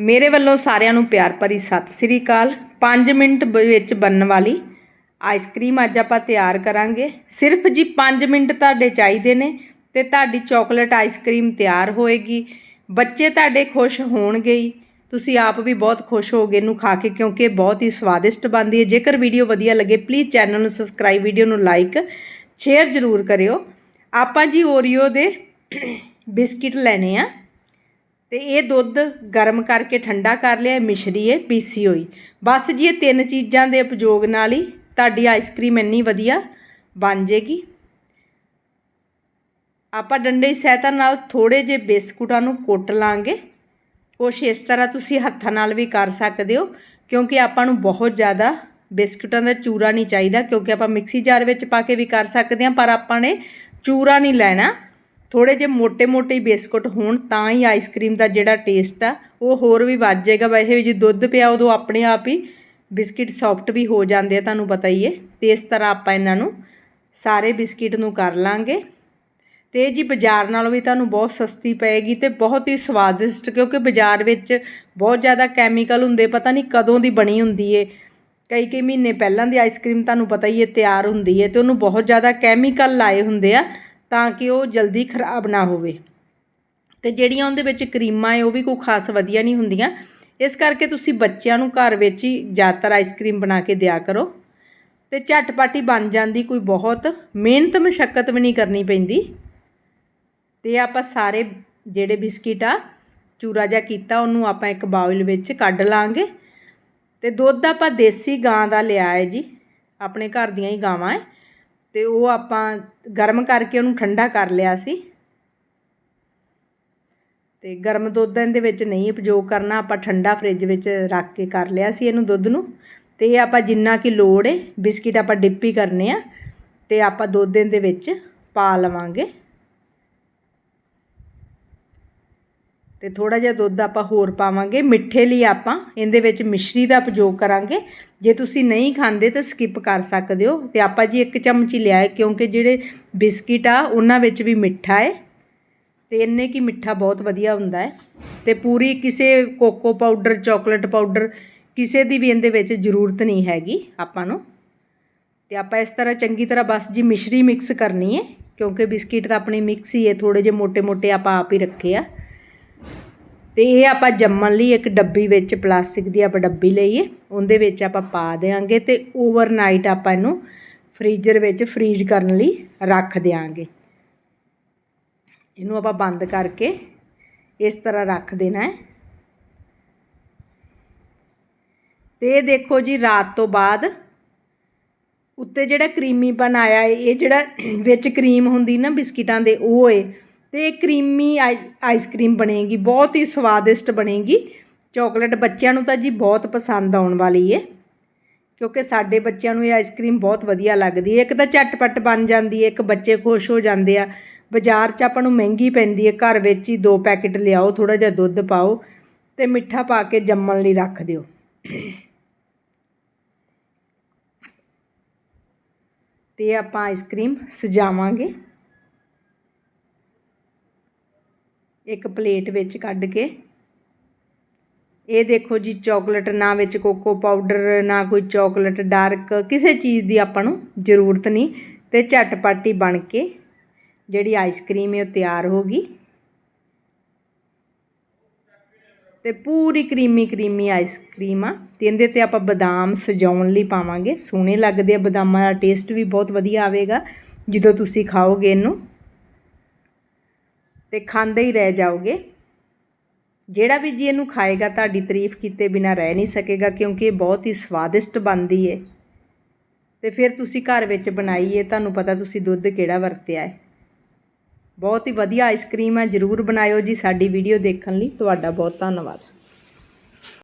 ਮੇਰੇ ਵੱਲੋਂ ਸਾਰਿਆਂ ਨੂੰ ਪਿਆਰ ਭਰੀ ਸਤਿ ਸ੍ਰੀ ਅਕਾਲ। 5 ਮਿੰਟ ਬ- ਵਿੱਚ ਬਣਨ ਵਾਲੀ ਆਈਸਕ੍ਰੀਮ ਅੱਜ ਆਪਾਂ ਤਿਆਰ ਕਰਾਂਗੇ। ਸਿਰਫ ਜੀ 5 ਮਿੰਟ ਤੁਹਾਡੇ ਚਾਹੀਦੇ ਨੇ ਤੇ ਤੁਹਾਡੀ ਚਾਕਲੇਟ ਆਈਸਕ੍ਰੀਮ ਤਿਆਰ ਹੋਏਗੀ। ਬੱਚੇ ਤੁਹਾਡੇ ਖੁਸ਼ ਹੋਣਗੇ ਹੀ। ਤੁਸੀਂ ਆਪ ਵੀ ਬਹੁਤ ਖੁਸ਼ ਹੋਗੇ ਇਹਨੂੰ ਖਾ ਕੇ ਕਿਉਂਕਿ ਬਹੁਤ ਹੀ ਸਵਾਦਿਸ਼ਟ ਬਣਦੀ ਹੈ। ਜੇਕਰ ਵੀਡੀਓ ਵਧੀਆ ਲੱਗੇ ਪਲੀਜ਼ ਚੈਨਲ ਨੂੰ ਸਬਸਕ੍ਰਾਈਬ ਵੀਡੀਓ ਨੂੰ ਲਾਈਕ ਸ਼ੇਅਰ ਜ਼ਰੂਰ ਕਰਿਓ। ਆਪਾਂ ਜੀ ਓਰੀਓ ਦੇ ਬਿਸਕਿਟ ਲੈਣੇ ਆ। ਤੇ ਇਹ ਦੁੱਧ ਗਰਮ ਕਰਕੇ ਠੰਡਾ ਕਰ ਲਿਆ ਮਿਸ਼ਰੀ ਹੈ ਪੀਸੀ ਹੋਈ। ਬਸ ਜੀ, ਇਹ ਤਿੰਨ ਚੀਜ਼ਾਂ ਦੇ ਉਪਯੋਗ ਨਾਲ ਹੀ ਤੁਹਾਡੀ ਆਈਸਕ੍ਰੀਮ ਇੰਨੀ ਵਧੀਆ ਬਣ ਜੇਗੀ। ਆਪਾਂ ਡੰਡੇ ਦੀ ਸਹਾਇਤਾ ਨਾਲ ਥੋੜੇ ਜਿਹੇ ਬਿਸਕੁਟਾਂ ਨੂੰ ਕੁੱਟ ਲਾਂਗੇ। ਕੁਛ ਇਸ ਤਰ੍ਹਾਂ ਤੁਸੀਂ ਹੱਥਾਂ ਨਾਲ ਵੀ ਕਰ ਸਕਦੇ ਹੋ, ਕਿਉਂਕਿ ਆਪਾਂ ਨੂੰ ਬਹੁਤ ਜ਼ਿਆਦਾ ਬਿਸਕੁਟਾਂ ਦਾ ਚੂਰਾ ਨਹੀਂ ਚਾਹੀਦਾ, ਕਿਉਂਕਿ ਆਪਾਂ ਮਿਕਸੀ ਜਾਰ ਵਿੱਚ ਪਾ ਕੇ ਵੀ ਕਰ ਸਕਦੇ ਹਾਂ, ਪਰ ਆਪਾਂ ਨੇ ਚੂਰਾ ਨਹੀਂ ਲੈਣਾ। ਥੋੜੇ ਜੇ ਮੋٹے-ਮੋٹੇ ਬਿਸਕਟ ਹੋਣ ਤਾਂ ਹੀ ਆਈਸਕ੍ਰੀਮ ਦਾ ਜਿਹੜਾ ਟੇਸਟ ਆ, ਉਹ ਹੋਰ ਵੀ ਵੱਧ ਜਾਏਗਾ। ਵੈਸੇ ਜੇ ਦੁੱਧ ਪਿਆ ਉਦੋਂ ਆਪਣੇ ਆਪ ਹੀ ਬਿਸਕਟ ਸੌਫਟ ਵੀ ਹੋ ਜਾਂਦੇ ਆ, ਤੁਹਾਨੂੰ ਪਤਾ ਹੀ ਹੈ ਤੇ ਇਸ ਤਰ੍ਹਾਂ ਆਪਾਂ ਇਹਨਾਂ ਨੂੰ ਸਾਰੇ ਬਿਸਕਟ ਨੂੰ ਕਰ ਲਾਂਗੇ। ਤੇ ਜੀ ਬਾਜ਼ਾਰ ਨਾਲੋਂ ਵੀ ਤੁਹਾਨੂੰ ਬਹੁਤ ਸਸਤੀ ਪਏਗੀ ਤੇ ਬਹੁਤ ਹੀ ਸਵਾਦਿਸ਼ਟ, ਕਿਉਂਕਿ ਬਾਜ਼ਾਰ ਵਿੱਚ ਬਹੁਤ ਜ਼ਿਆਦਾ ਕੈਮੀਕਲ ਹੁੰਦੇ, ਪਤਾ ਨਹੀਂ ਕਦੋਂ ਦੀ ਬਣੀ ਹੁੰਦੀ ਏ। ਕਈ ਕਈ ਮਹੀਨੇ ਪਹਿਲਾਂ ਦੀ ਆਈਸਕ੍ਰੀਮ ਤੁਹਾਨੂੰ ਪਤਾ ਹੀ ਹੈ ਤਿਆਰ ਹੁੰਦੀ ਹੈ ਤੇ ਉਹਨੂੰ ਬਹੁਤ ਜ਼ਿਆਦਾ ਕੈਮੀਕਲ ਲਾਏ ਹੁੰਦੇ ਆ। ਤਾਂ ਕਿ ਉਹ ਜਲਦੀ ਖਰਾਬ ਨਾ ਹੋਵੇ। ਤੇ ਜਿਹੜੀਆਂ ਉਹਦੇ ਵਿੱਚ ਕਰੀਮਾਂ ਏ ਉਹ ਵੀ ਕੋਈ ਖਾਸ ਵਧੀਆ ਨਹੀਂ ਹੁੰਦੀਆਂ। ਇਸ ਕਰਕੇ ਤੁਸੀਂ ਬੱਚਿਆਂ ਨੂੰ ਘਰ ਵਿੱਚ ਹੀ ਜ਼ਿਆਦਾਤਰ ਆਈਸਕ੍ਰੀਮ ਬਣਾ ਕੇ ਦਿਆ ਕਰੋ। ਤੇ ਝਟਪਟ ਹੀ ਬਣ ਜਾਂਦੀ ਕੋਈ ਬਹੁਤ। ਮਿਹਨਤ ਮੁਸ਼ੱਕਤ ਵੀ ਨਹੀਂ ਕਰਨੀ ਪੈਂਦੀ। ਤੇ ਆਪਾਂ ਸਾਰੇ ਜਿਹੜੇ ਬਿਸਕਿਟ ਆ, ਚੂਰਾ ਜਿਹਾ ਕੀਤਾ, ਉਹਨੂੰ ਆਪਾਂ ਇੱਕ ਬਾਉਲ ਵਿੱਚ ਕੱਢ ਲਾਂਗੇ। ਤੇ ਦੁੱਧ ਆਪਾਂ ਦੇਸੀ ਗਾਂ ਦਾ ਲਿਆ ਹੈ ਜੀ। ਆਪਣੇ ਘਰ ਦੀਆਂ ਹੀ ਗਾਵਾਂ ਹੈ ਤੇ ਉਹ ਆਪਾਂ ਗਰਮ ਕਰਕੇ ਉਹਨੂੰ ਠੰਡਾ ਕਰ ਲਿਆ ਸੀ। ਤੇ ਗਰਮ ਦੁੱਧ ਇਹਦੇ ਵਿੱਚ ਨਹੀਂ ਉਪਯੋਗ ਕਰਨਾ, ਆਪਾਂ ਠੰਡਾ ਫ੍ਰਿਜ ਵਿੱਚ ਰੱਖ ਕੇ ਕਰ ਲਿਆ ਸੀ ਇਹਨੂੰ ਦੁੱਧ ਨੂੰ। ਤੇ ਇਹ ਆਪਾਂ ਜਿੰਨਾ ਕਿ ਲੋੜ ਹੈ ਬਿਸਕਿਟ ਆਪਾਂ ਡਿਪ ਹੀ ਕਰਨੇ ਆ ਤੇ ਆਪਾਂ ਦੁੱਧ ਦੇ ਵਿੱਚ ਪਾ ਲਵਾਂਗੇ। ਤੇ ਥੋੜਾ ਜਿਹਾ ਦੁੱਧ ਆਪਾਂ ਹੋਰ ਪਾਵਾਂਗੇ, ਮਿੱਠੇ ਲਈ ਆਪਾਂ, ਇਹਦੇ ਵਿੱਚ ਮਿਸ਼ਰੀ ਦਾ ਪ੍ਰਯੋਗ ਕਰਾਂਗੇ। ਜੇ ਤੁਸੀਂ ਨਹੀਂ ਖਾਂਦੇ ਤਾਂ ਸਕਿਪ ਕਰ ਸਕਦੇ ਹੋ। ਤੇ ਆਪਾਂ ਜੀ ਇੱਕ ਚਮਚ ਹੀ ਲਿਆਏ ਕਿਉਂਕਿ ਜਿਹੜੇ ਬਿਸਕਿਟ ਆ, ਉਹਨਾਂ ਵਿੱਚ ਵੀ ਮਿੱਠਾ ਹੈ। ਤੇ ਇੰਨੇ ਕੀ ਮਿੱਠਾ ਬਹੁਤ ਵਧੀਆ ਹੁੰਦਾ ਹੈ। ਤੇ ਪੂਰੀ ਕਿਸੇ ਕੋਕੋ ਪਾਊਡਰ, ਚਾਕਲੇਟ ਪਾਊਡਰ, ਕਿਸੇ ਦੀ ਵੀ ਇਹਦੇ ਵਿੱਚ ਜ਼ਰੂਰਤ ਨਹੀਂ ਹੈਗੀ ਆਪਾਂ ਨੂੰ। ਤੇ ਆਪਾਂ ਇਸ ਤਰ੍ਹਾਂ ਚੰਗੀ ਤਰ੍ਹਾਂ ਬਸ ਜੀ ਮਿਸ਼ਰੀ ਮਿਕਸ ਕਰਨੀ ਹੈ, ਕਿਉਂਕਿ ਬਿਸਕਿਟ ਤਾਂ ਆਪਣੀ ਮਿਕਸ ਹੀ ਹੈ ਥੋੜੇ ਜਿਹੇ ਮੋٹے ਮੋٹے ਆਪਾਂ ਆਪ ਹੀ ਰੱਖੇ ਆ। ਤੇ ਇਹ ਆਪਾਂ ਜੰਮਣ ਲਈ ਇੱਕ ਡੱਬੀ ਵਿੱਚ ਪਲਾਸਟਿਕ ਦੀ ਆਪਾਂ ਡੱਬੀ ਲਈਏ, ਉਹਦੇ ਵਿੱਚ ਆਪਾਂ ਪਾ ਦੇਾਂਗੇ ਤੇ ਓਵਰਨਾਈਟ ਆਪਾਂ ਇਹਨੂੰ ਫ੍ਰੀਜ਼ਰ ਵਿੱਚ ਫ੍ਰੀਜ਼ ਕਰਨ ਲਈ ਰੱਖ ਦੇਾਂਗੇ ਇਹਨੂੰ ਆਪਾਂ ਬੰਦ ਕਰਕੇ ਇਸ ਤਰ੍ਹਾਂ ਰੱਖ ਦੇਣਾ ਹੈ। ਤੇ ਦੇਖੋ ਜੀ, ਰਾਤ ਤੋਂ ਬਾਅਦ ਉੱਤੇ ਜਿਹੜਾ ਕਰੀਮੀ ਆਇਆ ਇਹ ਜਿਹੜਾ ਵਿੱਚ ਕਰੀਮ ਹੁੰਦੀ ਨਾ ਬਿਸਕਿਟਾਂ ਦੇ, ਉਹ ਏ ਤੇ ਕਰੀਮੀ ਆਈਸਕ੍ਰੀਮ ਬਣੇਗੀ, ਬਹੁਤ ਹੀ ਸਵਾਦਿਸ਼ਟ ਬਣੇਗੀ। ਚਾਕਲੇਟ ਬੱਚਿਆਂ ਨੂੰ ਤਾਂ ਜੀ ਬਹੁਤ ਪਸੰਦ ਆਉਣ ਵਾਲੀ ਏ, ਕਿਉਂਕਿ ਸਾਡੇ ਬੱਚਿਆਂ ਨੂੰ ਇਹ ਆਈਸਕ੍ਰੀਮ ਬਹੁਤ ਵਧੀਆ ਲੱਗਦੀ ਹੈ ਇੱਕ ਤਾਂ ਝਟਪਟ ਬਣ ਜਾਂਦੀ ਹੈ ਇੱਕ ਬੱਚੇ ਖੁਸ਼ ਹੋ ਜਾਂਦੇ ਆ। ਬਾਜ਼ਾਰ 'ਚ ਆਪਾਂ ਨੂੰ ਮਹਿੰਗੀ ਪੈਂਦੀ ਹੈ ਘਰ ਵਿੱਚ ਹੀ ਦੋ ਪੈਕੇਟ ਲਿਆਓ ਥੋੜਾ ਜਿਹਾ ਦੁੱਧ ਪਾਓ ਤੇ ਮਿੱਠਾ ਪਾ ਕੇ ਜੰਮਣ ਲਈ ਰੱਖ ਦਿਓ। ਤੇ ਆਪਾਂ ਆਈਸਕ੍ਰੀਮ ਸਜਾਵਾਂਗੇ। ਇੱਕ ਪਲੇਟ ਵਿੱਚ ਕੱਢ ਕੇ। ਇਹ ਦੇਖੋ ਜੀ, ਚਾਕਲੇਟ ਨਾ ਵਿੱਚ ਕੋਕੋ ਪਾਊਡਰ, ਨਾ ਕੋਈ ਚਾਕਲੇਟ ਡਾਰਕ, ਕਿਸੇ ਚੀਜ਼ ਦੀ ਆਪਾਂ ਨੂੰ ਜ਼ਰੂਰਤ ਨਹੀਂ ਤੇ ਝਟਪਟ ਬਣ ਕੇ ਜਿਹੜੀ ਆਈਸਕ੍ਰੀਮ ਹੈ ਉਹ ਤਿਆਰ ਹੋ ਗਈ। ਤੇ ਪੂਰੀ ਕਰੀਮੀ ਕਰੀਮੀ ਆਈਸਕ੍ਰੀਮ ਆ ਤੇ ਇਹਦੇ ਤੇ ਆਪਾਂ ਬਦਾਮ ਸਜਾਉਣ ਲਈ ਪਾਵਾਂਗੇ। ਸੋਹਣੇ ਲੱਗਦੇ ਆ ਬਦਾਮਾਂ ਦਾ ਟੇਸਟ ਵੀ ਬਹੁਤ ਵਧੀਆ ਆਵੇਗਾ। ਜਦੋਂ ਤੁਸੀਂ ਖਾਓਗੇ ਇਹਨੂੰ ਤੇ ਖਾਂਦੇ ਹੀ ਰਹਿ ਜਾਓਗੇ। ਜਿਹੜਾ ਵੀ ਜੀ ਇਹਨੂੰ ਖਾਏਗਾ, ਤੁਹਾਡੀ ਤਾਰੀਫ ਕੀਤੇ ਬਿਨਾ ਰਹਿ ਨਹੀਂ ਸਕੇਗਾ ਕਿਉਂਕਿ ਇਹ ਬਹੁਤ ਹੀ ਸਵਾਦਿਸ਼ਟ ਬਣਦੀ ਏ। ਤੇ ਫਿਰ ਤੁਸੀਂ ਘਰ ਵਿੱਚ ਬਣਾਈਏ, ਤੁਹਾਨੂੰ ਪਤਾ ਤੁਸੀਂ ਦੁੱਧ ਕਿਹੜਾ ਵਰਤਿਆ ਹੈ ਬਹੁਤ ਹੀ ਵਧੀਆ ਆਈਸਕ੍ਰੀਮ ਹੈ ਜਰੂਰ ਬਣਾਇਓ ਜੀ ਸਾਡੀ ਵੀਡੀਓ ਦੇਖਣ ਲਈ। ਤੁਹਾਡਾ ਬਹੁਤ ਧੰਨਵਾਦ।